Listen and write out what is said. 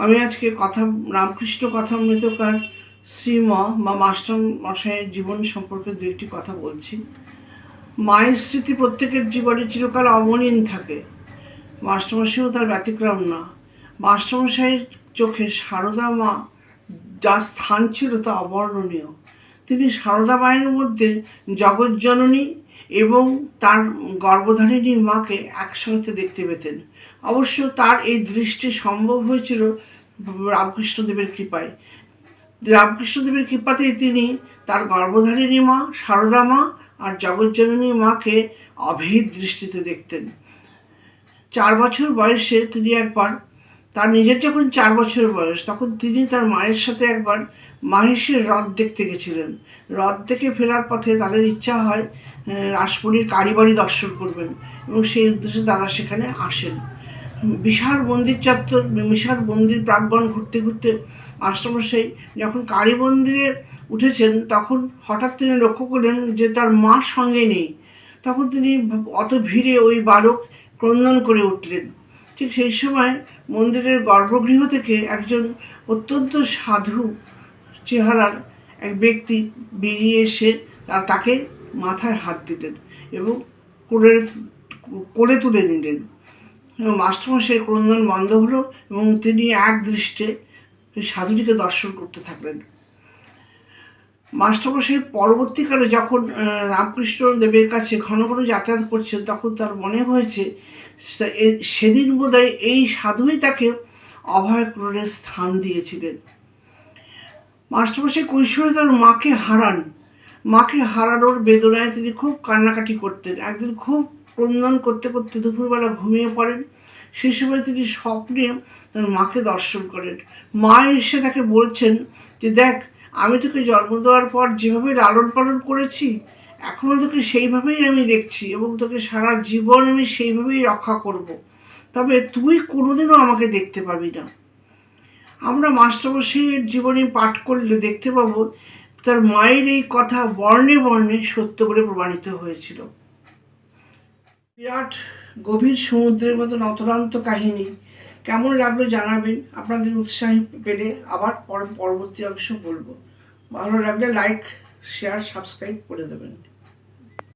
আমি আজকে কথা, রামকৃষ্ণ কথা কথামৃতকার শ্রীম বা মাস্টার মশাইয়ের জীবন সম্পর্কে দু একটি কথা বলছি। মায়ের স্মৃতি প্রত্যেকের জীবনে চিরকাল অমলিন থাকে। মাস্টারমশাইও তার ব্যতিক্রম না। মাস্টারমশাইয়ের চোখে সারদা মা যা স্থান ছিল তা অবর্ণনীয়। তিনি সারদা মায়ের মধ্যে জগজ্জননী এবং তার গর্ভধারিণী মাকে একসঙ্গে দেখতে পেতেন। অবশ্য তার এই দৃষ্টি সম্ভব হয়েছিল রামকৃষ্ণদেবের কৃপায়। রামকৃষ্ণদেবের কৃপাতেই তিনি তার গর্ভধারিণী মা, সারদা মা আর জগজ্জননী মাকে অভেদ দৃষ্টিতে দেখতেন। চার বছর বয়সে তিনি একবার তার নিজের যখন চার বছর বয়স, তখন তিনি তার মায়ের সাথে একবার মাহেশের হ্রদ দেখতে গেছিলেন। হ্রদ দেখে ফেরার পথে তাদের ইচ্ছা হয় রাসপুরীর কালীবাড়ি দর্শন করবেন এবং সেই উদ্দেশ্যে তারা সেখানে আসেন। বিশাল মন্দির চত্বর, বিশাল মন্দির প্রাঙ্গণ ঘুরতে ঘুরতে মাস্টারমশাই যখন কালী মন্দিরে উঠেছেন, তখন হঠাৎ তিনি লক্ষ্য করলেন যে তার মা সঙ্গে নেই। তখন তিনি অত ভিড়ে ওই বালক ক্রন্দন করে উঠলেন। ঠিক সেই সময় মন্দিরের গর্ভগৃহ থেকে একজন অত্যন্ত সাধু চেহারার এক ব্যক্তি বেরিয়ে এসে তার তাকে মাথায় হাত দিলেন এবং কোলে কোলে তুলে নিলেন। এবং মাস্টারমশাই ক্রন্দন বন্ধ হলো এবং তিনি এক দৃষ্টে সাধুটিকে দর্শন করতে থাকলেন। মাস্টারমশাই পরবর্তীকালে যখন রামকৃষ্ণ দেবের কাছে ঘন ঘন যাতায়াত করছেন, তখন তার মনে হয়েছে সেদিন বোধহয় এই সাধুই তাকে অভয় ক্রোড়ের স্থান দিয়েছিলেন। মাস্টারমশাই কৈশোরে তার মাকে হারান। মাকে হারানোর বেদনায় তিনি খুব কান্নাকাটি করতেন। একদিন খুব ক্রন্দন করতে করতে দুপুরবেলা ঘুমিয়ে পড়েন। সেই সময় তিনি স্বপ্নে তার মাকে দর্শন করেন। মা এসে তাকে বলছেন যে, দেখ আমি তোকে জন্ম দেওয়ার পর যেভাবে লালন পালন করেছি এখনও তোকে সেইভাবেই আমি দেখছি এবং তোকে সারা জীবন আমি সেইভাবেই রক্ষা করব। তবে তুই কোনোদিনও আমাকে দেখতে পাবি না আমরা মাস্টারমশাইয়ের জীবনী পাঠ করলে দেখতে পাবো, তার মায়ের এই কথা বর্ণে বর্ণে সত্য করে প্রমাণিত হয়েছিল বিরাট গভীর সমুদ্রের মতন অতলান্ত কাহিনী কেমন লাগল জানাবেন। আপনাদের উৎসাহ পেলে আবার পর- পরবর্তী অংশ বলব। ভালো লাগলে লাইক শেয়ার সাবস্ক্রাইব করে দেবেন।